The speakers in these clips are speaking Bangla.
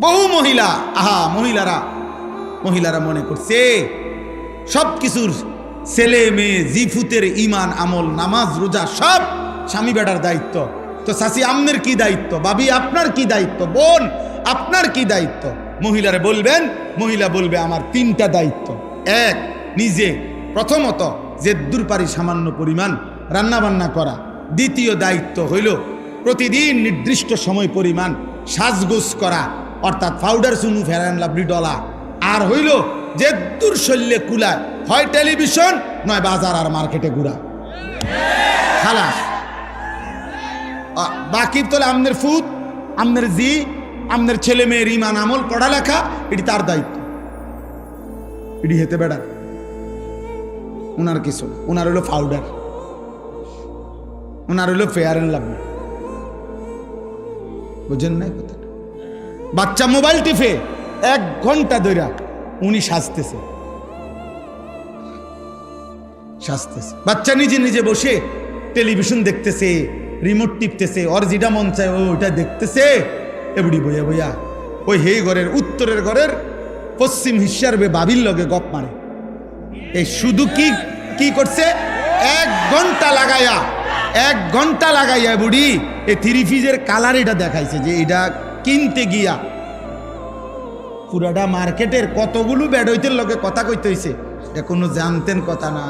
বহু মহিলা, আহা, মহিলারা মহিলারা মনে করছে, সব কিছুর ছেলে, মেয়ে, জিফুতের ইমান আমল, নামাজ, রোজা, সব স্বামী বেটার দায়িত্ব। তো শাসি আমনের কি দায়িত্ব? বাবি আপনার কি দায়িত্ব? বোন, আপনার কি দায়িত্ব? মহিলারা বলবেন, মহিলা বলবে, আমার তিনটা দায়িত্ব। এক, নিজে, প্রথমত, জেদ্দুর পারি সামান্য পরিমাণ রান্নাবান্না করা। দ্বিতীয় দায়িত্ব হইল, প্রতিদিন নির্দিষ্ট সময় পরিমাণ সাজগোজ করা। অর্থাৎ পাউডার সুনু ফেরান লাভলি ডলা আর হইল যে দূর শল্যে কুলায়, হয় টেলিভিশন নয় বাজার আর মার্কেটে ঘুরা। খালাস। বাকি তোলে আমনের ফুত, আমনের জি, আমনের ছেলে মেয়ের ইমান আমল, পড়ালেখা, এটি তার দায়িত্ব। এটি হেতে বেড়া। ওনার কিছু ওনার হলো পাউডার ওনার হলো ফেয়ার অ্যান্ড লাভলি বুঝেন নাই কথাটা বাচ্চা মোবাইল টিপে এক ঘণ্টা ধরে উনি সাজতেছে। সাজতেছে। বাচ্চা নিজে নিজে বসে টেলিভিশন দেখতেছে রিমোট টিপতেছে, ওর যেটা মন চায় ওটা দেখতেছে। এবড়ি বইয়া বইয়া ওই হে ঘরের, উত্তরের ঘরের পশ্চিম হিসার বে বাবির লগে গপ মারে। এই শুধু কি কি করছে? এক ঘণ্টা লাগাইয়া এক ঘণ্টা লাগাইয়া বুড়ি এই থ্রি ফিজের কালার এটা দেখাইছে যে এটা কিনতে গিয়া। পুরাটা মার্কেটের কতগুলো বেডইতের লগে কথা কইতে হইছে এটা কোনো জানতেন কথা না।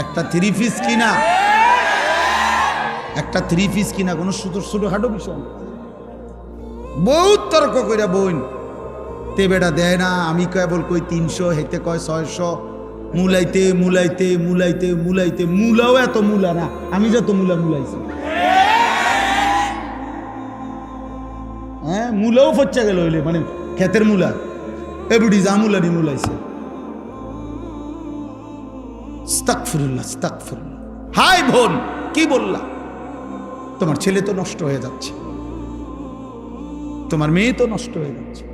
একটা থ্রি পিস কিনা। একটা থ্রি পিস কিনা, কোনো ছোট ছোট হাঁটো বিষয়। বহুত তর্ক কইরা বইন। তে বেটা দেয় না, আমি কেবল কই তিনশো, হেতে কয় ছয়শো। মুলাইতে মুলাইতে মুলাইতে মুলাইতে। মুলাও এত মুলা না, আমি যত মুলা মুলাইছি। হ্যাঁ মুলাও ফচ্চা গেল হইলে মানে ক্ষেতের মুলা। এবুডি যা মুলানি মুলাইছে। হাই বোন, কি বললা? তোমার ছেলে তো নষ্ট হয়ে যাচ্ছে। তোমার মেয়ে তো নষ্ট হয়ে যাচ্ছে।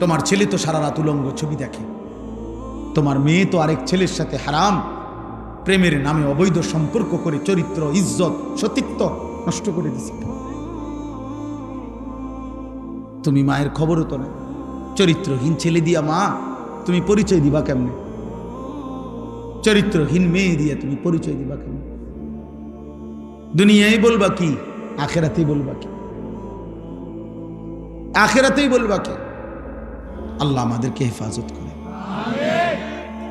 তোমার ছেলে তো সারা রাত উলঙ্গ ছবি দেখে। তোমার মেয়ে তো আরেক ছেলের সাথে হারাম। প্রেমের নামে অবৈধ সম্পর্ক করে চরিত্র, ইজ্জত, সতীত্ব নষ্ট করে দিছে। তুমি মায়ের খবরও তো না চরিত্রহীন ছেলে দিয়া মা, তুমি পরিচয় দিবা কেমনে? চরিত্রহীন মেয়ে দিয়ে তুমি পরিচয় দিবা কেমনে? দুনিয়ায় বলবা কি, আখেরাতেই বলবা কি? আখেরাতেই বলবা কি? আল্লাহ আমাদেরকে হেফাজত করে।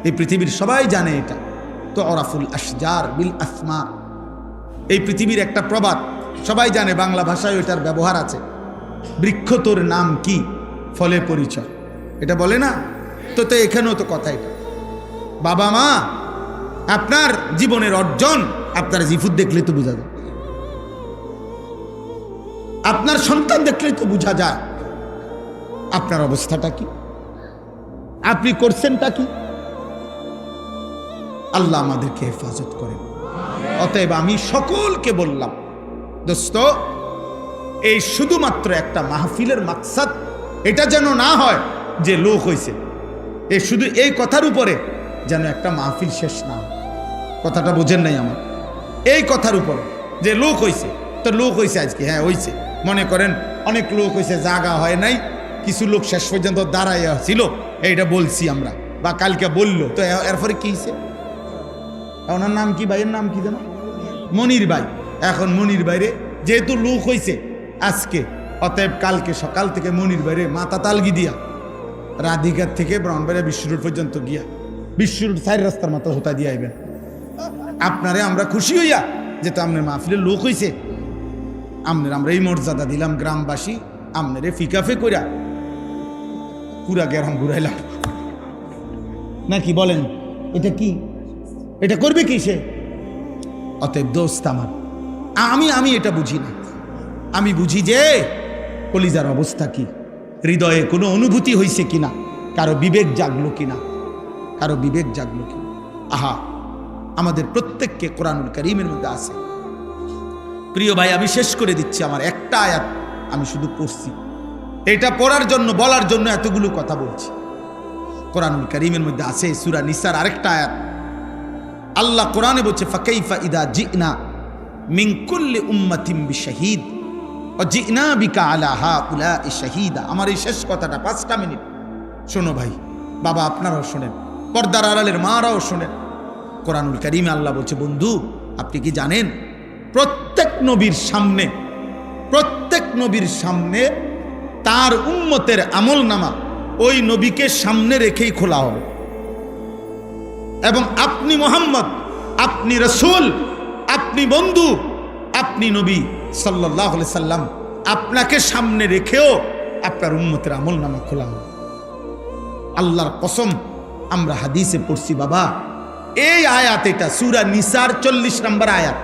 এই পৃথিবীর সবাই জানে এটা। তো অরাফুল আসজার বিল আসমার। এই পৃথিবীর একটা প্রবাদ, সবাই জানে বাংলা ভাষায় এটার ব্যবহার আছে। বৃক্ষ তোর নাম কি? ফলে পরিচয়। এটা বলে না? তো তো এখানেও তো কথা এটা। বাবা মা, আপনার জীবনের অর্জন আপনার জিফুদ দেখলে তো বোঝা যায়। আপনার সন্তান দেখলে তো বোঝা যায়। আপনার অবস্থাটা কি? আপনি করছেনটা কি? আল্লাহ আমাদেরকে হেফাজত করেন। অতএব আমি সকলকে বললাম, দোস্ত এই শুধুমাত্র একটা মাহফিলের মাকসাদ। এটা যেন না হয় যে লোক হয়েছে এই শুধু এই কথার উপরে যেন একটা মাহফিল শেষ না কথাটা বোঝেন নাই আমার। এই কথার উপরে যে লোক হয়েছে তো লোক হয়েছে আজকে হ্যাঁ হয়েছে মনে করেন অনেক লোক হয়েছে জাগা হয় নাই। কিছু লোক শেষ পর্যন্ত দাঁড়াইয়া ছিল, এইটা বলছি আমরা। বা কালকে বলল, তো এরপরে কি হয়েছে ওনার নাম কি, ভাইয়ের নাম কি জানো মনির ভাই। এখন মনির বাইরে যেহেতু লোক হয়েছে আজকে, অতএব কালকে সকাল থেকে মনির বাইরে মাথা তালগি দিয়া, রাধিকার থেকে ব্রাহ্মণবাড়িয়া বিশ্ব রোড পর্যন্ত গিয়া বিশ্ব রোড চার রাস্তার মাথা হোতা দিয়ে আইবেন। আপনারে আমরা খুশি হইয়া যে তো আপনার মাহফিলের লোক হইছে আমনের আমরা এই মর্যাদা দিলাম গ্রামবাসী, আপনারে ফিকাফে কইরা পুরা গ্রাম ঘুরাইলাম। নাকি বলেন, এটা কি? এটা করবে কি সে? অতএব দোস্ত আমার, আমি আমি এটা বুঝি না। আমি বুঝি যে কলিজার অবস্থা কি? হৃদয়ে কোনো অনুভূতি হয়েছে কিনা? কারও বিবেক জাগলো কিনা? কারও বিবেক জাগলো কিনা? আহা, আমাদের প্রত্যেককে কোরআনুল করিমের মধ্যে আছে। প্রিয় ভাই, আমি শেষ করে দিচ্ছি আমার একটা আয়াত আমি শুধু পড়ছি। এটা পড়ার জন্য, বলার জন্য এতগুলো কথা বলছি। কোরআনুল করিমের মধ্যে আছে সুরা নিসার আরেকটা আয়াত। আল্লাহ কোরআনে বলছে ফাকাইফা ইদা জিনা মিন কুল্লি উম্মাতিম বিশাহিদ। উলা আমার এই শেষ কথাটা পাঁচটা মিনিট। শোনো ভাই, বাবা আপনারাও শোনেন। পর্দার আড়ালের মারাও শোনেন। কোরআনুল করিমে আল্লাহ বলছে, বন্ধু, আপনি কি জানেন? প্রত্যেক নবীর সামনে, প্রত্যেক নবীর সামনে তার উম্মতের আমল নামা ওই নবীকে সামনে রেখেই খোলা হবে। এবং আপনি মোহাম্মদ, আপনি রসুল, আপনি বন্ধু, আপনি নবী সাল্লাহ সাল্লাম আপনাকে সামনে রেখেও আপনার উম্মতের আমল নামা খোলা হবে আল্লাহর কসম, আমরা হাদিসে পড়ছি, বাবা, এই আয়াত এটা, সুরা নিসার চল্লিশ নম্বর আয়াত।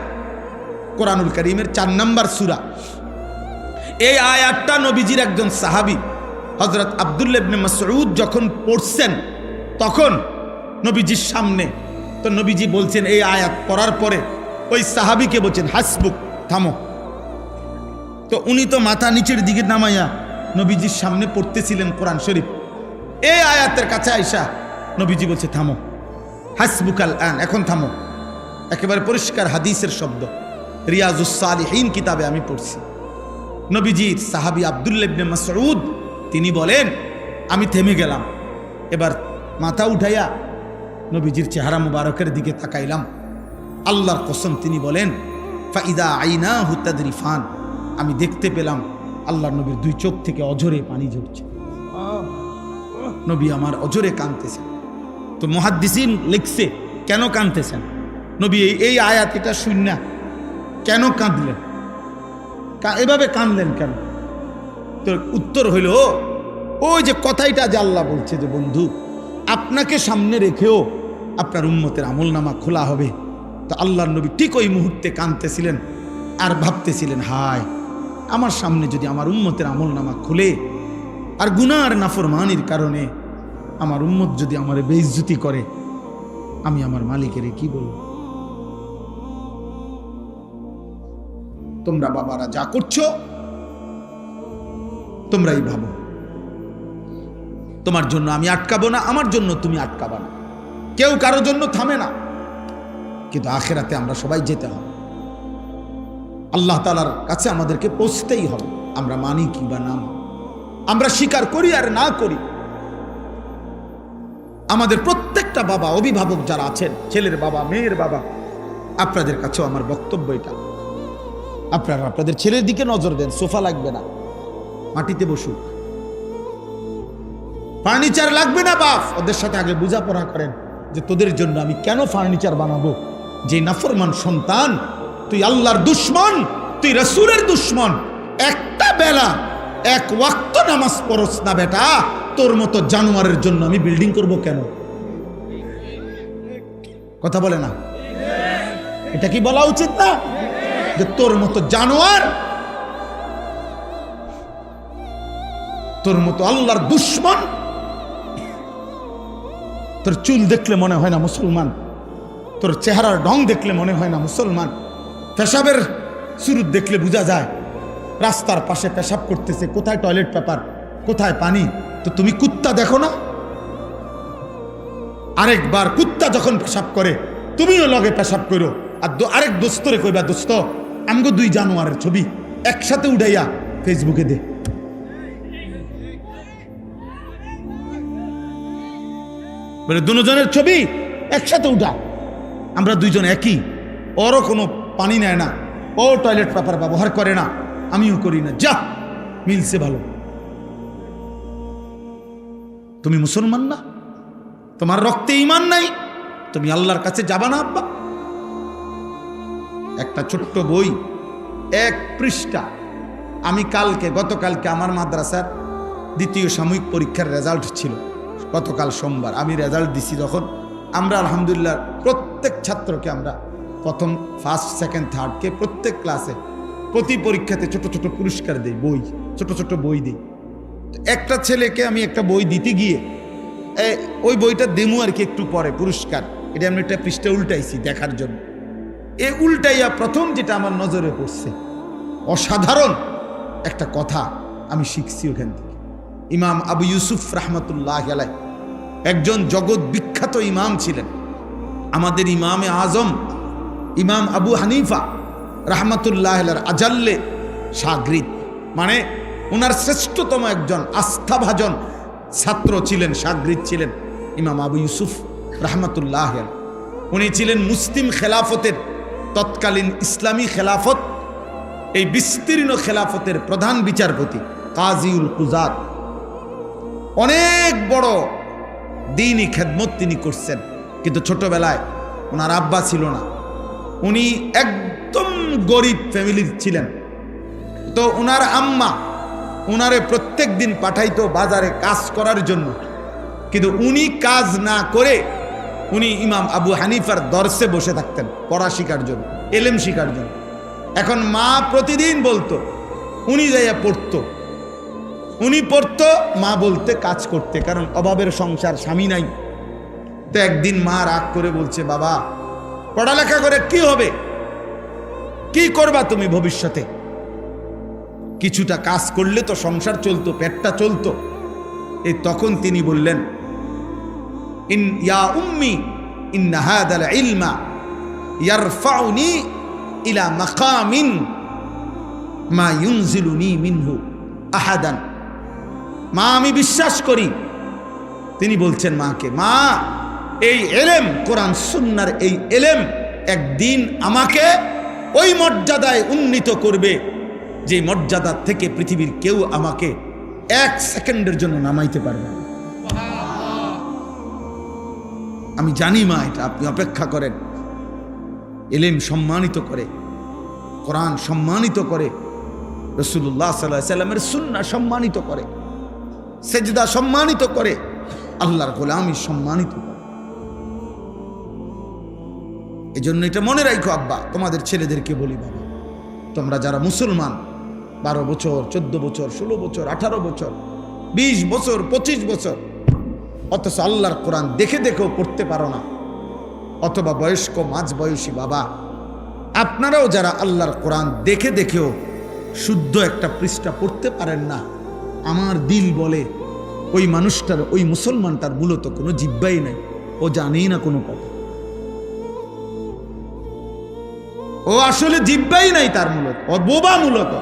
কোরআনুল করিমের চার নম্বর সুরা। এই আয়াতটা নবীজির একজন সাহাবি হজরত আবদুল্লাবনে মাসউদ যখন পড়ছেন, তখন নবীজির সামনে, তো নবীজি বলছেন, এই আয়াত পড়ার পরে ওই সাহাবিকে বলছেন, হাসবুক, থামো। তো উনি তো মাথা নিচের দিকে নামাইয়া নবীজির সামনে পড়তেছিলেন কোরআন শরীফ। এই আয়াতের কাছে আইসা নবীজি বলছে, থামো। হাসবুকাল আন, এখন থামো। একেবারে পরিষ্কার হাদিসের শব্দ। রিয়াজুসালিহীন কিতাবে আমি পড়ছি। নবীজির সাহাবি আবদুল্লাবনে মাসউদ, তিনি বলেন, আমি থেমে গেলাম। এবার মাথা উঠাইয়া নবীজির চেহারা মুবারকের দিকে তাকাইলাম। আল্লাহর কসম তিনি বলেন, ফাইদা আইনা হুতাদরিফান আমি দেখতে পেলাম আল্লাহ নবীর দুই চোখ থেকে অজরে পানি ঝরছে। নবী আমার অজরে কাঁদতেছেন। তো মহাদ্দিসিন লিখছে, কেন কাঁদতেছেন? নবী, এই আয়াত এটা শূন্য। কেন কাঁদলেন? এভাবে কাঁদলেন কেন? তো উত্তর হইল ওই যে কথাইটা যে আল্লাহ বলছে যে, বন্ধু, আপনাকে সামনে রেখেও আপনার উম্মতের আমল নামা খোলা হবে। তো আল্লাহর নবী ঠিক ওই মুহূর্তে কাঁদতেছিলেন আর ভাবতেছিলেন, হায় আমার সামনে যদি আমার উম্মতের আমল নামা খুলে আর গুনার নাফরমানির কারণে আমার উম্মত যদি আমার বেইজ্জতি করে, আমি আমার মালিকের কি বলব? তোমরা বাবারা যা করছ, তোমরাই ভাবো। তোমার জন্য আমি আটকাবো না, আমার জন্য তুমি আটকাবা না। কেউ কারও জন্য থামে না। কিন্তু আখেরাতে আমরা সবাই যেতে হবে। আল্লাহ তালার কাছে আমাদেরকে পৌঁছতেই হবে। আমরা মানি কি বা না আমরা স্বীকার করি আর না করি। আমাদের প্রত্যেকটা বাবা অভিভাবক যারা আছেন, ছেলের বাবা, মেয়ের বাবা, আপনাদের কাছেও আমার বক্তব্য এটা। আপনারা আপনাদের ছেলের দিকে নজর দেন, সোফা লাগবে না। মাটিতে বসুক। ফার্নিচার লাগবে না বাপ? ওদের সাথে আগে বোঝাপড়া করেন যে তোদের জন্য আমি কেন ফার্নিচার বানাবো? যে নাফরমান সন্তান তুই আল্লাহর দুশ্মন, তুই রসুলের দুশ্মন। একটা বেলা, এক ওয়াক্ত নামাজ পড়স না বেটা। তোর মতো জানোয়ারের জন্য আমি বিল্ডিং করব কেন? কথা বলে না? এটা কি বলা উচিত না? যে তোর মতো জানোয়ার, তোর মতো আল্লাহর দুশ্মন, তোর চুল দেখলে মনে হয় না মুসলমান, তোর চেহারার ঢং দেখলে মনে হয় না মুসলমান। পেশাবের শুরু দেখলে বোঝা যায়, রাস্তার পাশে পেশাব করতেছে, কোথায় টয়লেট পেপার কোথায় পানি, তো তুমি কুত্তা দেখো না? আরেকবার কুত্তা যখন পেশাব করে, তুমিও লগে পেশাব করো। আর আরেক দোস্তরে কইবা, দোস্ত, আমগো দুই জানোয়ারের ছবি একসাথে উঠাইয়া ফেসবুকে দে। বলে, দুজনের ছবি একসাথে উঠা আমরা দুইজন একই। ওরও কোনো পানি নেয় না। ও টয়লেট পেপার ব্যবহার করে না। আমিও করি না। যা, মিলছে ভালো। তুমি মুসলমান না? তোমার রক্তে ইমান নাই? তুমি আল্লাহর কাছে যাবা না আব্বা? একটা ছোট্ট বই, এক পৃষ্ঠা। আমি কালকে, গতকালকে আমার মাদ্রাসার দ্বিতীয় সাময়িক পরীক্ষার রেজাল্ট ছিল। গতকাল সোমবার। আমি রেজাল্ট দিছি যখন। আমরা আলহামদুলিল্লাহ প্রত্যেক ছাত্রকে আমরা প্রথম ফার্স্ট সেকেন্ড থার্ডকে প্রত্যেক ক্লাসে প্রতি পরীক্ষাতে ছোট ছোট পুরস্কার দেই, বই, ছোট ছোট বই দিই। একটা ছেলেকে আমি একটা বই দিতে গিয়ে ওই বইটা দেমু আর কি একটু পরে, পুরস্কার। এটা আমি একটা পৃষ্ঠা উল্টাইছি দেখার জন্য। এ উল্টাইয়া প্রথম যেটা আমার নজরে পড়ছে, অসাধারণ একটা কথা আমি শিখছি ওখান থেকে। ইমাম আবু ইউসুফ রহমতুল্লাহ আলাই একজন জগৎ বিখ্যাত ইমাম ছিলেন। আমাদের ইমামে আজম ইমাম আবু হানিফা রহমতুল্লাহ আজাল্লে সাগরিদ। মানে ওনার শ্রেষ্ঠতম একজন আস্থাভাজন ছাত্র ছিলেন, সাগরিদ ছিলেন ইমাম আবু ইউসুফ রহমতুল্লাহ উনি ছিলেন মুসলিম খেলাফতের তৎকালীন ইসলামী খেলাফত, এই বিস্তীর্ণ খেলাফতের প্রধান বিচারপতি কাজিউল কুজাত অনেক বড় দিনই খেদমত তিনি করছেন, কিন্তু ছোটবেলায় ওনার আব্বা ছিল না। উনি একদম গরিব ফ্যামিলির ছিলেন। তো ওনার আম্মা ওনারে প্রত্যেক দিন পাঠাইতো বাজারে কাজ করার জন্য। কিন্তু উনি কাজ না করে উনি ইমাম আবু হানিফার দর্শে বসে থাকতেন পড়া শিকার জন্য, এলেম শিকার জন্য। এখন মা প্রতিদিন বলতো, উনি যাইয়া পড়তো। উনি পড়তো, মা বলতে কাজ করতে, কারণ অভাবের সংসার, স্বামী নাই। তো একদিন মা রাগ করে বলছে, বাবা পড়ালেখা করে কি হবে? কি করবা তুমি ভবিষ্যতে? কিছুটা কাজ করলে তো সংসার চলতো, পেটটা চলতো। এই তখন তিনি বললেন, ইন ইয়া উম্মি ইন্না হাদাল ইলমা ইয়ারফাউনি ইলা মাকামিন মা ইউনজিলুনি মিনহু আহাদান। মা, আমি বিশ্বাস করি। তিনি বলছেন মাকে, মা এই এলেম, কোরআন সুন্নার এই এলেম একদিন আমাকে ওই মর্যাদায় উন্নীত করবে, যে মর্যাদা থেকে পৃথিবীর কেউ আমাকে এক সেকেন্ডের জন্য নামাইতে পারবে না। আমি জানি মা এটা, আপনি অপেক্ষা করেন এলেম সম্মানিত করে, কোরআন সম্মানিত করে রসুল্লাহ সাল্লাহ সাল্লামের সুন্না সম্মানিত করে, সেজদা সম্মানিত করে, আল্লাহর গোলামি সম্মানিত করে এই জন্য এটা মনে রাখো আব্বা, তোমাদের ছেলেদেরকে বলি বাবা। তোমরা যারা মুসলমান, বারো বছর, চোদ্দ বছর, ষোলো বছর, আঠারো বছর, বিশ বছর, পঁচিশ বছর, অথচ আল্লাহর কোরআন দেখে দেখেও পড়তে পারো না। অথবা বয়স্ক, মাঝ বয়সী বাবা, আপনারাও যারা আল্লাহর কোরআন দেখে দেখেও শুদ্ধ একটা পৃষ্ঠা পড়তে পারেন না, আমার দিল বলে, ওই মানুষটার, ওই মুসলমানটার মূলত কোনো জিব্বাই নাই, ও জানেই না কোনো কথা। ও আসলে জিব্বাই নাই তার মূলত ও বোবা মূলত।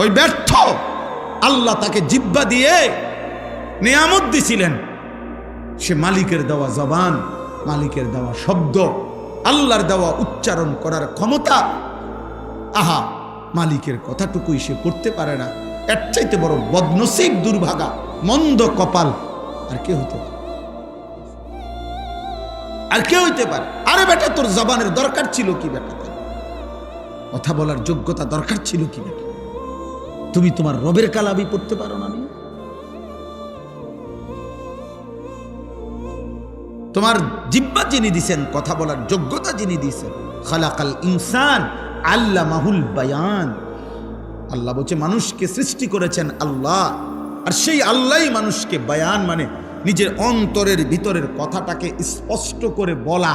ওই ব্যর্থ আল্লাহ তাকে জিব্বা দিয়ে নিয়ামত দিছিলেন। সে মালিকের দেওয়া জবান, মালিকের দেওয়া শব্দ, আল্লাহর দেওয়া উচ্চারণ করার ক্ষমতা, আহা, মালিকের কথাটুকুই সে করতে পারে না। এর চাইতে বড় বদনসিব দুর্ভাগা, মন্দ কপাল আর কে হতে পারে? আর কে হইতে পারে? আরে বেটা, তোর জবানের দরকার ছিল কি বেটা? কথা বলার যোগ্যতা দরকার ছিল কি বেটা? তুমি তোমার রবের কালাবি পড়তে পারো না তোমার জিব্বা যিনি দিছেন, কথা বলার যোগ্যতা যিনি দিছেন, খালাকাল ইনসান আল্লাহ মাহুল বায়ান। আল্লাহ বলছে, মানুষকে সৃষ্টি করেছেন আল্লাহ। আর সেই আল্লাহই মানুষকে বায়ান মানে নিজের অন্তরের ভিতরের কথাটাকে স্পষ্ট করে বলা,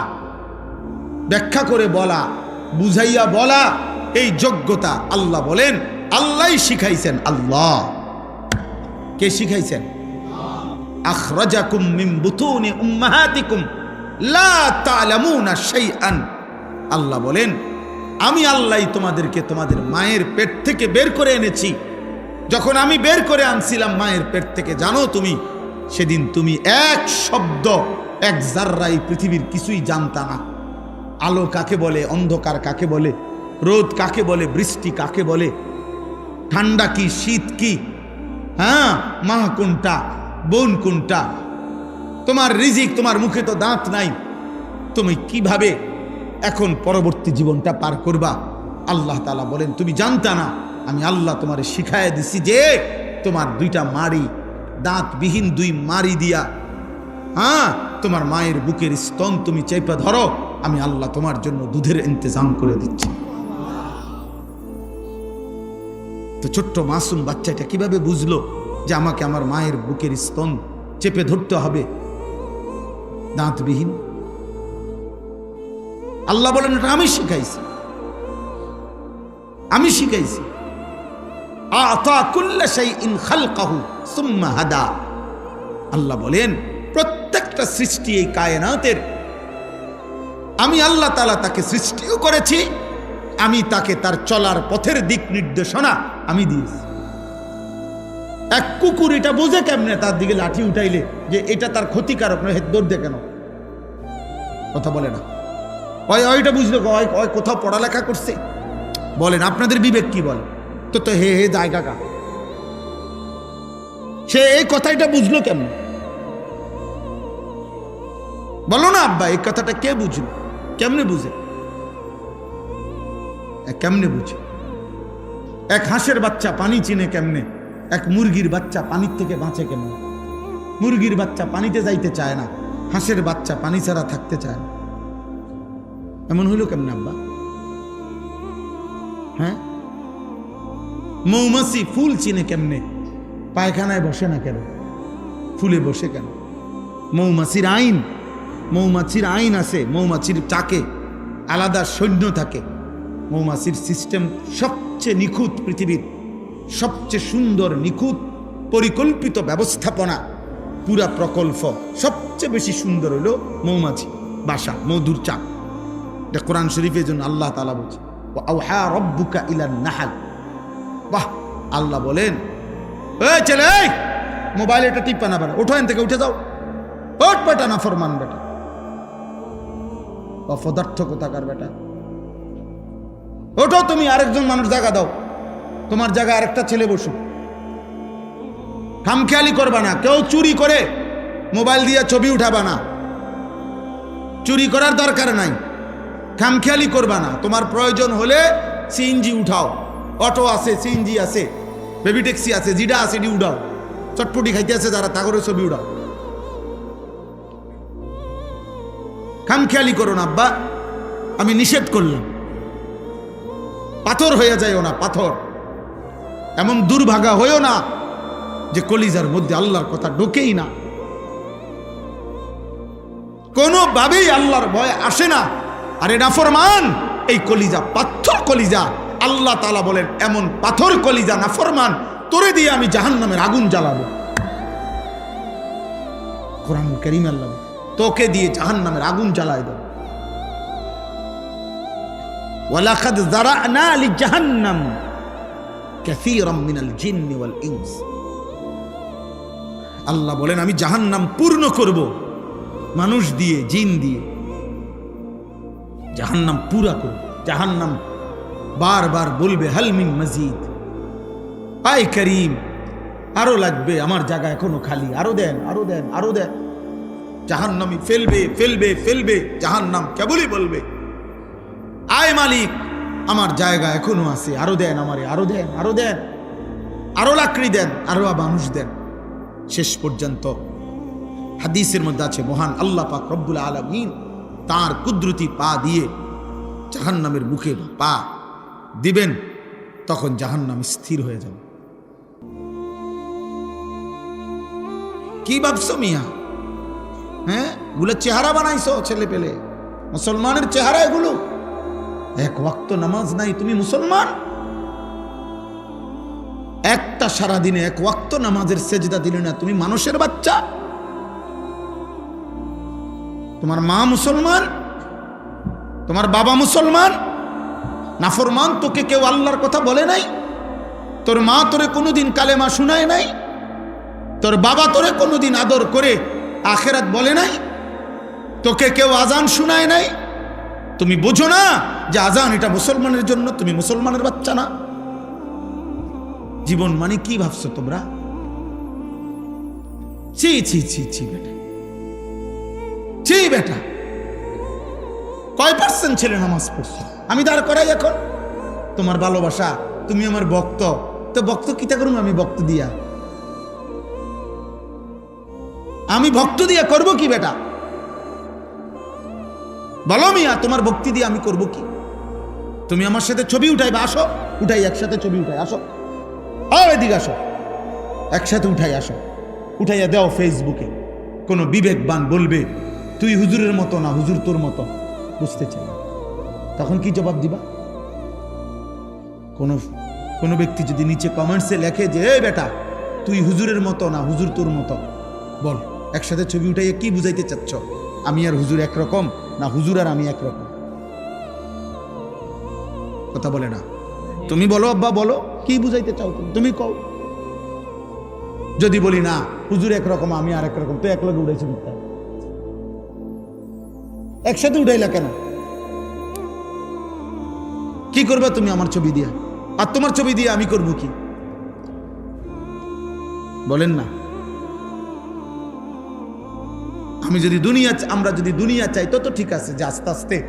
ব্যাখ্যা করে বলা, বুঝাইয়া বলা, এই যোগ্যতা আল্লাহ বলেন, আল্লাহই শিখাইছেন আল্লাহ। কে শিখাইছেন? আখরাজাকুম মিন বুতুনি উম্মাহাতিকুম, লা তা'লামুনা শাইআন। আল্লাহ বলেন, আমি আল্লাহই তোমাদেরকে তোমাদের মায়ের পেট থেকে বের করে এনেছি। যখন আমি বের করে আনছিলাম মায়ের পেট থেকে, জানো তুমি? সেদিন তুমি এক শব্দ, এক জাররাই পৃথিবীর কিছুই জানতা না। আলো কাকে বলে, অন্ধকার কাকে বলে, রোদ কাকে বলে, বৃষ্টি কাকে বলে, ঠান্ডা কি, শীত কি হ্যাঁ মা কোনটা, বোন কোনটা, তোমার রিজিক, তোমার মুখে তো দাঁত নাই, তুমি কীভাবে এখন পরবর্তী জীবনটা পার করবা? আল্লাহ তালা বলেন, তুমি জানতা না, আমি আল্লাহ তোমার শিখায় দিছি যে তোমার দুইটা মারি দাঁতবিহীন দুই মারি দিয়া হ্যাঁ তোমার মায়ের বুকের স্তন তুমি চেপে ধরো, আমি আল্লাহ তোমার জন্য দুধের ইন্তজাম করে দিচ্ছি। তো ছোট্ট মাসুম বাচ্চাটা কীভাবে বুঝলো যে আমাকে আমার মায়ের বুকের স্তন চেপে ধরতে হবে? দাঁতবিহীন। আল্লাহ বলেন, এটা আমি শিখাইছি। আমি শিখাইছি। সুম্মা হাদা। আল্লাহ বলেন, প্রত্যেকটা সৃষ্টি এই কায়নাতের। আমি আল্লাহ তালা তাকে সৃষ্টিও করেছি, আমি তাকে তার চলার পথের দিক নির্দেশনা আমি দিয়েছি। এক কুকুর এটা বোঝে কেমনে, তার দিকে লাঠি উঠাইলে যে এটা তার ক্ষতিকারক, নয় হেদ দৌড় দে কেন? কথা বলে না। ওই, ওইটা বুঝলো ওই কোথাও পড়ালেখা করছে। বলেন, আপনাদের বিবেক কি বলে? তো তো হে হে জায়গা কা সে এই কথাটা বুঝলো কেমন বলো না আব্বা, এই কথাটা কে বুঝলো? কেমনে বুঝে? কেমনে বুঝে? এক হাঁসের বাচ্চা পানি চিনে কেমনে? এক মুরগির বাচ্চা পানির থেকে বাঁচে কেমন? মুরগির বাচ্চা পানিতে যাইতে চায় না, হাঁসের বাচ্চা পানি ছাড়া থাকতে চায় না। এমন হইল কেমন আব্বা? হ্যাঁ? মৌমাছি ফুল চিনে কেমনে? পায়খানায় বসে না কেন? ফুলে বসে কেন? মৌমাছির আইন মৌমাছির আইন আছে, মৌমাছির চাকে আলাদা সৈন্য থাকে। মৌমাছির সিস্টেম সবচেয়ে নিখুঁত পৃথিবীর, সবচেয়ে সুন্দর, নিখুঁত, পরিকল্পিত ব্যবস্থাপনা, পুরা প্রকল্প সবচেয়ে বেশি সুন্দর হইল মৌমাছি, বাসা, মধুর চাক। এটা কোরআন শরীফের জন্য আল্লাহ তালা বলছে আউহা রব্বুকা ইলান নাহাল। বাহ, আল্লাহ বলেন। এই ছেলে মোবাইল এটা টিপা না বেটা ওঠো এন থেকে, উঠে যাও। ওঠ বেটা না ফরমান বেটা। অপদার্থ কোথাকার বেটা। ওঠো তুমি আরেকজন মানুষ, জায়গা দাও। তোমার জায়গায় আরেকটা ছেলে বসুক। খামখেয়ালি করবা না, কেউ চুরি করে মোবাইল দিয়ে ছবি উঠাবা না। চুরি করার দরকার নাই। খামখেয়ালি করবা না, তোমার প্রয়োজন হলে সিএনজি উঠাও। অটো আছে সিএনজি আছে বেবি ট্যাক্সি আছে, জিডা আছে ডি উড়াও চটপটি খাইতে আছে যারা তাগরে ছবি উঠাও খামখেয়ালি করো না, আব্বা। আমি নিষেধ করলাম। পাথর হয়ে যায়ও না, পাথর। এমন দুর্ভাগা হয়েও না যে কলিজার মধ্যে আল্লাহর কথা ঢোকেই না। কোনোভাবেই আল্লাহর ভয় আসে না। আরে নাফরমান, এই কলিজা, পাথর কলিজা। আল্লাহ তালা বলেন, এমন পাথর কলিজা নাফরমান তোরে দিয়ে আমি জাহান নামের আগুন জ্বালাবো। আল্লাহ তোকে দিয়ে জাহান নামের আগুন জ্বালায় দেব। আল্লাহ বলেন, আমি পূর্ণ করব, মানুষ দিয়ে, জিন দিয়ে। জাহান্নাম পুরা করব, জাহান্নাম বারবার বলবে হালমিন মজিদ। আয় করিম, আরও লাগবে, আমার জায়গা এখনও খালি। আরও দেন আরও দেন আরও দেন। জাহান্নামি ফেলবে ফেলবে ফেলবে, জাহান্নাম কেবলই বলবে। আয় মালিক, আমার জায়গা এখনও আছে, আরও দেন আমারে, আরও দেন আরও দেন। আরও লাকড়ি দেন, আরও মানুষ দেন। শেষ পর্যন্ত হাদিসের মধ্যে আছে, মহান আল্লাহ পাক রব্বুল আলমিন তার কুদরতি পা দিয়ে জাহান্নামের মুখে পা দিবেন, তখন জাহান্নাম স্থির হয়ে যাবে। কি ভাবছ মিয়া? হ্যাঁ? গুলো চেহারা বানাইছো ছেলে পেলে। মুসলমানের চেহারা এগুলো? এক ওয়াক্ত নামাজ নাই, তুমি মুসলমান? একটা সারা দিনে এক ওয়াক্ত নামাজের সেজদা দিলে না, তুমি মানুষের বাচ্চা? তোমার মা মুসলমান? তোমার বাবা মুসলমান? নাফরমান তোকে কেউ আল্লাহর কথা বলে নাই? তোর মা তোরে কোনোদিন কালেমা শুনায় নাই? তোর বাবা তোরে কোনোদিন আদর করে আখেরাত বলে নাই? তোকে কেউ আজান শুনায় নাই? তুমি বোঝো না যে আজান এটা মুসলমানের জন্য, তুমি মুসলমানের বাচ্চা না। জীবন মানে কি ভাবছ তোমরা? ছি ছি ছি ছি, বেটা। ছি, বেটা। কয় পার্সেন্ট ছেলে নামাজ পড়ছো? আমি দাঁড় করাই এখন। তোমার ভালোবাসা, তুমি আমার ভক্ত। তো ভক্ত কিতা করুন আমি ভক্ত দিয়া? আমি ভক্ত দিয়া করব কি বেটা? বলো মিয়া, তোমার ভক্তি দিয়ে আমি করব কি? তুমি আমার সাথে ছবি উঠাইবা, আসো। উঠাই, একসাথে ছবি উঠাই, আসো। আর এদিকে আসো। একসাথে উঠাই, আসো। উঠাইয়া দাও ফেসবুকে কোনো বিবেকবান বলবে, তুই হুজুরের মতো না, হুজুর তোর মতো। বুঝতে চাই। তখন কি জবাব দিবা? কোনো কোনো ব্যক্তি যদি নিচে কমেন্টসে লেখে যে, "এই বেটা, তুই হুজুরের মতো না, হুজুর তোর মতো। বল, একসাথে ছবি উঠাইয়া কি বুঝাইতে চাচ্ছ? আমি আর হুজুর একরকম না হুজুর আর আমি একরকম? কথা বলে না। তুমি বলো, আব্বা, বলো, কি বুঝাইতে চাও তুমি? তুমি কও। যদি বলি না, হুজুর একরকম, আমি আর একরকম, তো এক লগে উড়াইছি মিথ্যা। একসাথে উঠাইলা কেন? কি করবে তুমি আমার ছবি দিয়া? আর তোমার ছবি দিয়ে আমি করব কি? বলেন না। আমি যদি দুনিয়া আমরা যদি দুনিয়া চাই, তো তো ঠিক আছে, যে আস্তে আস্তে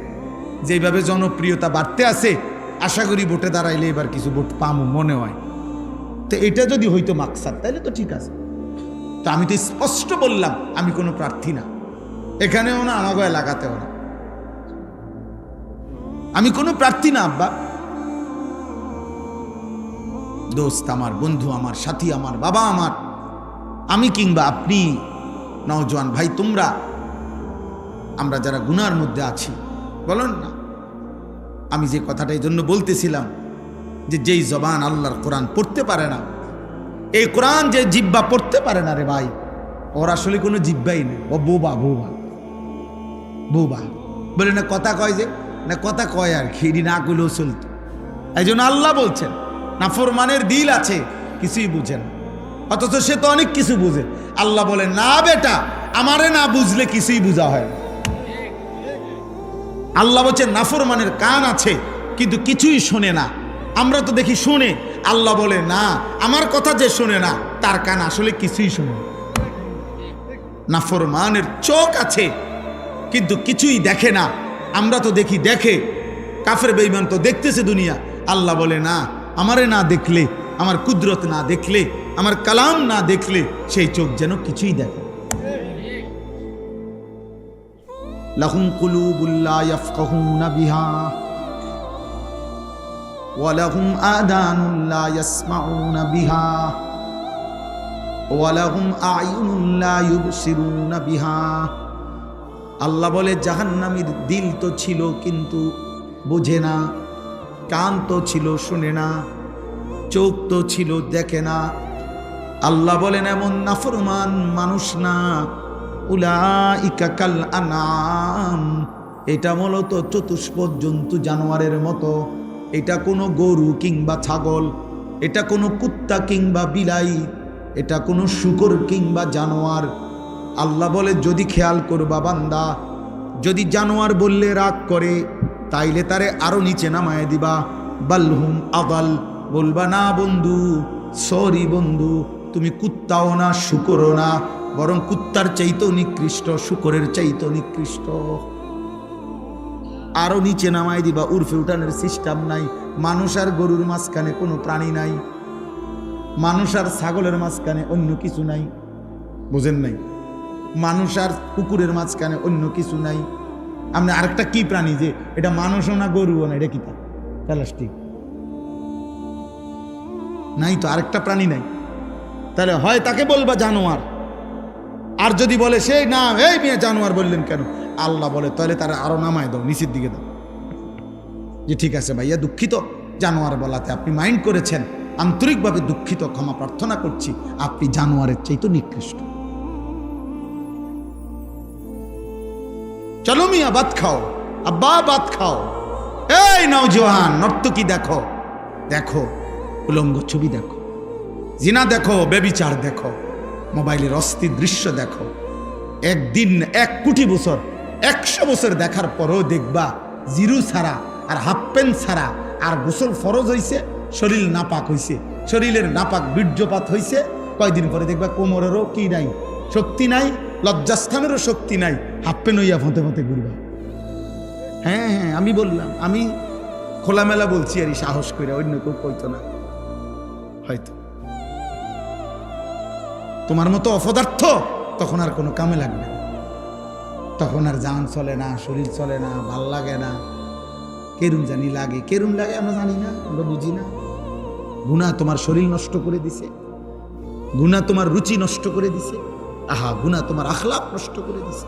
যেভাবে জনপ্রিয়তা বাড়তে আছে, আশা করি ভোটে দাঁড়াইলে এবার কিছু ভোট পামো মনে হয়। তো এটা যদি হইতো মাকসাদ তাহলে তো ঠিক আছে। তো আমি তো স্পষ্ট বললাম, আমি কোনো প্রার্থী না। এখানেও না আমাকে লাগাতেও না। আমি কোনো প্রার্থী না, আব্বা। দোস্ত আমার, বন্ধু আমার, সাথী আমার, বাবা আমার, আমি কিংবা আপনি, নওজোয়ান ভাই, তোমরা, আমরা যারা গুনার মধ্যে আছি, বলেন না, আমি যে কথাটা এই জন্য বলতেছিলাম যে যেই জবান আল্লাহর কোরআন পড়তে পারে না, এই কোরআন যে জিব্বা পড়তে পারে না রে ভাই, ওর আসলে কোনো জিব্বাই নেই। ও বোবা বোবা বোবা। বলে না, কথা কয় যে না কথা কয় আর খিরি না করলেও চলতো। এই জন্য আল্লাহ বলছেন নাফরমানের দিল আছে, কিছুই বুঝেন অথচ সে তো অনেক কিছু বুঝে। আল্লাহ বলে, না বেটা, আমারে না বুঝলে কিছুই বোঝা হয় না। আল্লাহ বলছে নাফরমানের কান আছে, কিন্তু কিছুই শোনে না। আমরা তো দেখি শুনে। আল্লাহ বলে, না, আমার কথা যে শোনে না, তার কান আসলে কিছুই শোনে। নাফরমানের চোখ আছে, কিন্তু কিছুই দেখে না। আমরা তো দেখি, দেখে। কাফের বেইমান তো দেখতেছে দুনিয়া। আল্লাহ বলে, না, আমারে না দেখলে, আমার কুদরত না দেখলে, আমার কালাম না দেখলে সেই চোখ যেন কিছুই দেখে লাহুম কুলুবুল্লা ইয়াফকাহুনা বিহা ওয়ালাহুম আদানুল্লা ইয়াসমাউনা বিহা ওয়ালাহুম আয়ুনুল্লা বিহা। আল্লাহ বলে, জাহান্নামীর দিল তো ছিল কিন্তু বোঝে না, কান তো ছিল শুনে না, চোখ তো ছিল দেখে না। আল্লাহ বলেন, এমন নাফরমান মানুষ না। উলা ইকাকাল আনাম। এটা মূলত চতুষ্পদ জন্তু জানোয়ারের মতো। এটা কোনো গরু কিংবা ছাগল, এটা কোনো কুত্তা কিংবা বিলাই, এটা কোনো শুকর কিংবা জানোয়ার। আল্লাহ বলে, যদি খেয়াল করবা বান্দা, যদি জানোয়ার বললে রাগ করে, তাইলে তারে আরও নিচে নামায় দিবা। বাল্হুম আদাল, বলবা, না বন্ধু, সরি বন্ধু, তুমি কুত্তাও না, শুকরও না, বরং কুত্তার চাইতেও নিকৃষ্ট, শুকরের চাইতেও নিকৃষ্ট। আরও নিচে নামাই দিবা, উর্ফে উঠানের সিস্টেম নাই, মানুষ আর গরুর মাঝখানে কোনো প্রাণী নাই, মানুষ আর ছাগলের মাঝখানে অন্য কিছু নাই। বুঝেন নাই? মানুষ আর কুকুরের মাঝখানে অন্য কিছু নাই। আপনি আরেকটা কি প্রাণী যে এটা মানুষও না, গরুও না, এটা কি তা? প্লাস্টিক। নাই তো, আরেকটা প্রাণী নাই। তাহলে হয় তাকে বলবা জানোয়ার। আর যদি বলে সেই না, এই মেয়ে জানোয়ার বললেন কেন? আল্লাহ বলে, তাহলে তারা আরও নামায় দাও, নিচের দিকে দাও। যে ঠিক আছে ভাইয়া, দুঃখিত। জানোয়ার বলাতে আপনি মাইন্ড করেছেন। আন্তরিকভাবে দুঃখিত, ক্ষমা প্রার্থনা করছি। আপনি জানোয়ারের চাইতো নিকৃষ্ট। চলো মিয়া, ভাত খাও। আব্বা, ভাত খাও। এই নওজোয়ান নর্তকি দেখো। দেখো, উলঙ্গ ছবি দেখো। জিনা দেখো, বেবিচার দেখো। মোবাইলের অস্থির দৃশ্য দেখো। একদিন এক কোটি বছর, একশো বছর দেখার পরও দেখবা জিরু ছাড়া আর হাফ প্যান্ট ছাড়া আর গোসল ফরজ হইছে, শরীর নাপাক হইছে। শরীরের নাপাক বীর্যপাত হইছে। কয়দিন পরে দেখবা কোমরেরও কি নাই, শক্তি নাই লজ্জাস্থানেরও শক্তি নাই। হাফ প্যান্ট হইয়া ফোঁতে ফোঁতে ঘুরবা। হ্যাঁ হ্যাঁ আমি বললাম, আমি খোলামেলা বলছি আর সাহস করে অন্য কেউ কইতো না। হয়তো। তোমার মতো অপদার্থ তখন আর কোনো কামে লাগবে। তখন আর জান চলে না, শরীর চলে না, ভালো লাগে না। কেরুম জানি লাগে, কেরুম লাগে আমরা জানি না, আমরা বুঝি না। গুণা তোমার শরীর নষ্ট করে দিছে। গুণা তোমার রুচি নষ্ট করে দিছে। আহা গুণা তোমার আখলাপ নষ্ট করে দিছে।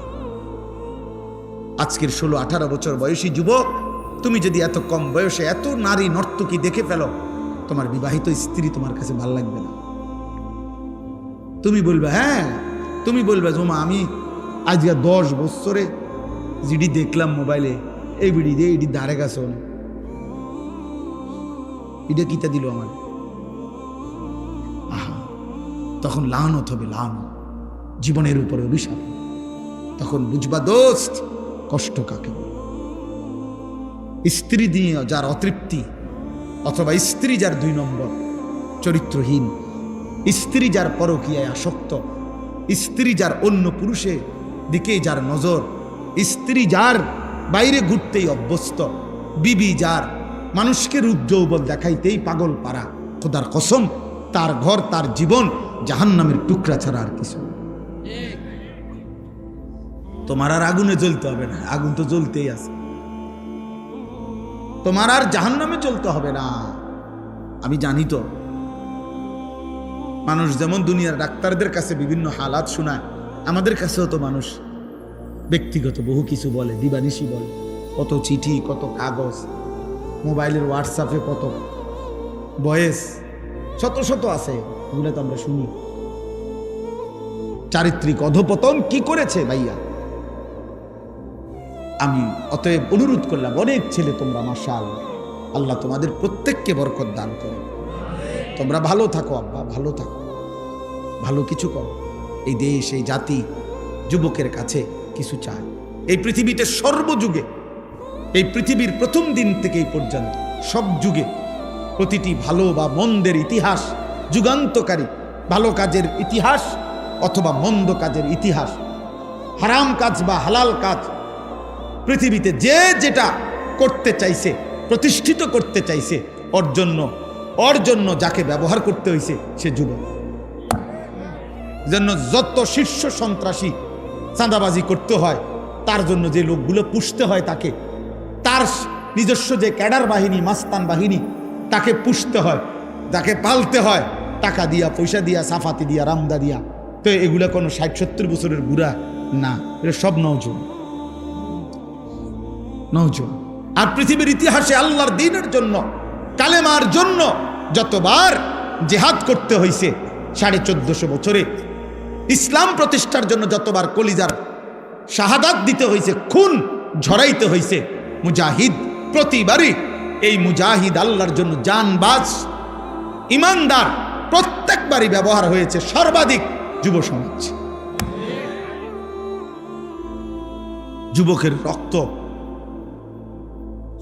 আজকের ষোলো, আঠারো বছর বয়সী যুবক, তুমি যদি এত কম বয়সে এত নারী নর্তকী দেখে ফেলো, তোমার বিবাহিত স্ত্রী তোমার কাছে ভালো লাগবে না। তুমি বলবে হ্যাঁ। তুমি বলবে, জমা, আমি আজকে দশ বছরে যেটি দেখলাম মোবাইলে, এই বিড়ি দিয়ে এটি দাঁড়ে গেছে অনেক। এটা কিতা দিল আমার? আহা, তখন লানত হবে, লানত। জীবনের উপরে অভিশাপ তখন বুঝবা দোস্ত, কষ্ট কাকে স্ত্রী দিয়ে যার অতৃপ্তি অথবা স্ত্রী যার দুই নম্বর চরিত্রহীন, স্ত্রী যার পরকীয়ায় আসক্ত, স্ত্রী যার অন্য পুরুষের দিকে যার নজর, স্ত্রী যার বাইরে ঘুরতেই অভ্যস্ত, বিবি যার মানুষকে রূপ দেখাইতেই পাগল পারা খোদার কসম, তার ঘর, তার জীবন জাহান্নামের টুকরা ছাড়া আর কিছু। তোমার আর আগুনে জ্বলতে হবে না, আগুন তো জ্বলতেই আছে। তোমার আর জাহান্নামে চলতে হবে না। আমি জানি তো, মানুষ যেমন দুনিয়ার ডাক্তারদের কাছে বিভিন্ন হালাত শোনায়, আমাদের কাছেও তো মানুষ ব্যক্তিগত বহু কিছু বলে, দিবানিশি বলে, কত চিঠি, কত কাগজ, মোবাইলের হোয়াটসঅ্যাপে কত বয়েস, শত শত আছে, এগুলো তো আমরা শুনি। চারিত্রিক অধপতন কি করেছে ভাইয়া? আমি অতএব অনুরোধ করলাম, অনেক ছেলে তোমরা মাসাল আল্লাহ তোমাদের প্রত্যেককে বরকত দান করো তোমরা ভালো থাকো, আব্বা, ভালো থাকো। ভালো কিছু করো। এই দেশ, এই জাতি যুবকের কাছে কিছু চায়। এই পৃথিবীতে সর্বযুগে, এই পৃথিবীর প্রথম দিন থেকে এই পর্যন্ত সব যুগে প্রতিটি ভালো বা মন্দের ইতিহাস, যুগান্তকারী ভালো কাজের ইতিহাস অথবা মন্দ কাজের ইতিহাস, হারাম কাজ বা হালাল কাজ পৃথিবীতে যে যেটা করতে চাইছে, প্রতিষ্ঠিত করতে চাইছে, ওর জন্য ওর জন্য যাকে ব্যবহার করতে হয়েছে সে যুবক। জন্য যত শীর্ষ সন্ত্রাসী চাঁদাবাজি করতে হয়, তার জন্য যে লোকগুলো পুষতে হয় তাকে, তার নিজস্ব যে ক্যাডার বাহিনী, মাস্তান বাহিনী, তাকে পুষতে হয় তাকে পালতে হয়, টাকা দিয়া, পয়সা দিয়া, সাফাতি দিয়া, রামদা দিয়া। তো এগুলো কোনো ষাট সত্তর বছরের বুড়া না এটা সব নজর নৌজন আর পৃথিবীর ইতিহাসে আল্লাহর দিনের জন্য, কালেমার জন্য যতবার জেহাদ করতে হয়েছে সাড়ে চোদ্দশো বছরে, ইসলাম প্রতিষ্ঠার জন্য যতবার কলিজার শাহাদাত দিতে হয়েছে খুন ঝরাইতে হয়েছে মুজাহিদ প্রতিবারই এই মুজাহিদ আল্লাহর জন্য জানবাজ ইমানদার প্রত্যেকবারই ব্যবহার হয়েছে সর্বাধিক যুব সমাজ যুবকের রক্ত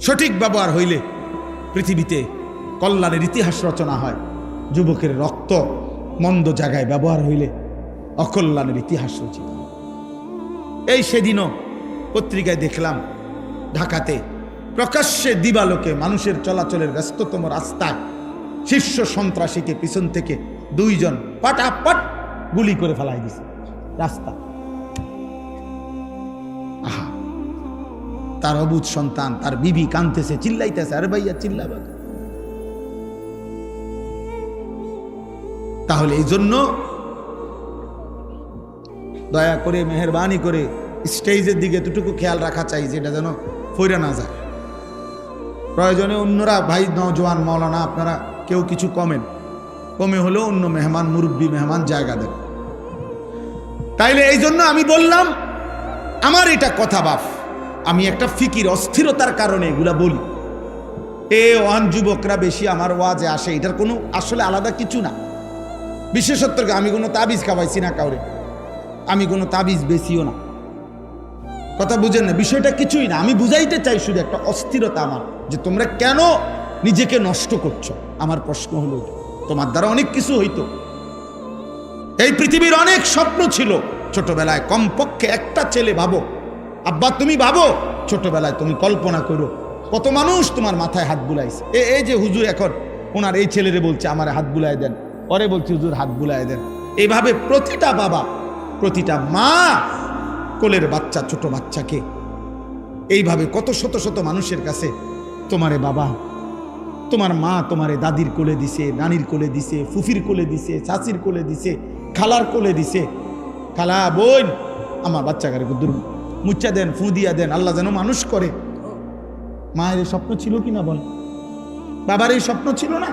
সঠিক ব্যবহার হইলে পৃথিবীতে কল্যাণের ইতিহাস রচনা হয়। যুবকের রক্ত মন্দ জায়গায় ব্যবহার হইলে অকল্যাণের ইতিহাস রচিত এই সেদিনও পত্রিকায় দেখলাম, ঢাকাতে প্রকাশ্যে দিবালোকে মানুষের চলাচলের ব্যস্ততম রাস্তায় শীর্ষ সন্ত্রাসীকে পিছন থেকে দুইজন পাটাপাট গুলি করে ফেলাই দিছে। রাস্তা তার অবুধ সন্তান, তার বিবি কানতেছে চিল্লাইতেছে, আরে ভাইয়া চিল্লাবা তাহলে এই জন্য দয়া করে, মেহরবানি করে স্টেজের দিকে দুটুকু খেয়াল রাখা চাই, যেটা যেন ফইরা না যায়। প্রয়োজনে অন্যরা, ভাই নজওয়ান মৌলানা আপনারা কেউ কিছু কমেন। কমে হলেও অন্য মেহমান, মুরব্বী মেহমান জায়গা দেন। তাইলে এই জন্য আমি বললাম, আমার এটা কথা বাপ আমি একটা ফিকির, অস্থিরতার কারণে এগুলা বলি। এ ওয়ান যুবকরা বেশি আমার ওয়াজে আসে, এটার কোনো আসলে আলাদা কিছু না। বিশেষত্ব আমি কোনো তাবিজ খাওয়াইছি না কাউরে। আমি কোনো তাবিজ বেশিও না। কথা বুঝেন না, বিষয়টা কিছুই না। আমি বুঝাইতে চাই শুধু একটা অস্থিরতা আমার, যে তোমরা কেন নিজেকে নষ্ট করছ? আমার প্রশ্ন হলো তোমার দ্বারা অনেক কিছু হইতো। এই পৃথিবীর অনেক স্বপ্ন ছিল। ছোটবেলায় কমপক্ষে একটা ছেলে ভাবো আব্বা, তুমি ভাবো, ছোটবেলায় তুমি কল্পনা করো, কত মানুষ তোমার মাথায় হাত বুলাইছে। এ, এই যে হুজুর এখন, ওনার এই ছেলেরে বলছে, আমার হাত বুলাই দেন। পরে বলছে, হুজুর, হাত বুলাই দেন। এইভাবে প্রতিটা বাবা, প্রতিটা মা, কোলের বাচ্চা, ছোট বাচ্চাকে, এইভাবে কত শত শত মানুষের কাছে, তোমারে বাবা, তোমার মা তোমারে দাদির কোলে দিছে, নানির কোলে দিছে, ফুফির কোলে দিছে, চাচির কোলে দিছে, খালার কোলে দিছে। খালা, বোন, আমার বাচ্চা দূর মুচ্চা দেন, ফু দিয়া দেন, আল্লাহ যেন মানুষ করে। মায়ের স্বপ্ন ছিল কি না বল? বাবার এই স্বপ্ন ছিল না?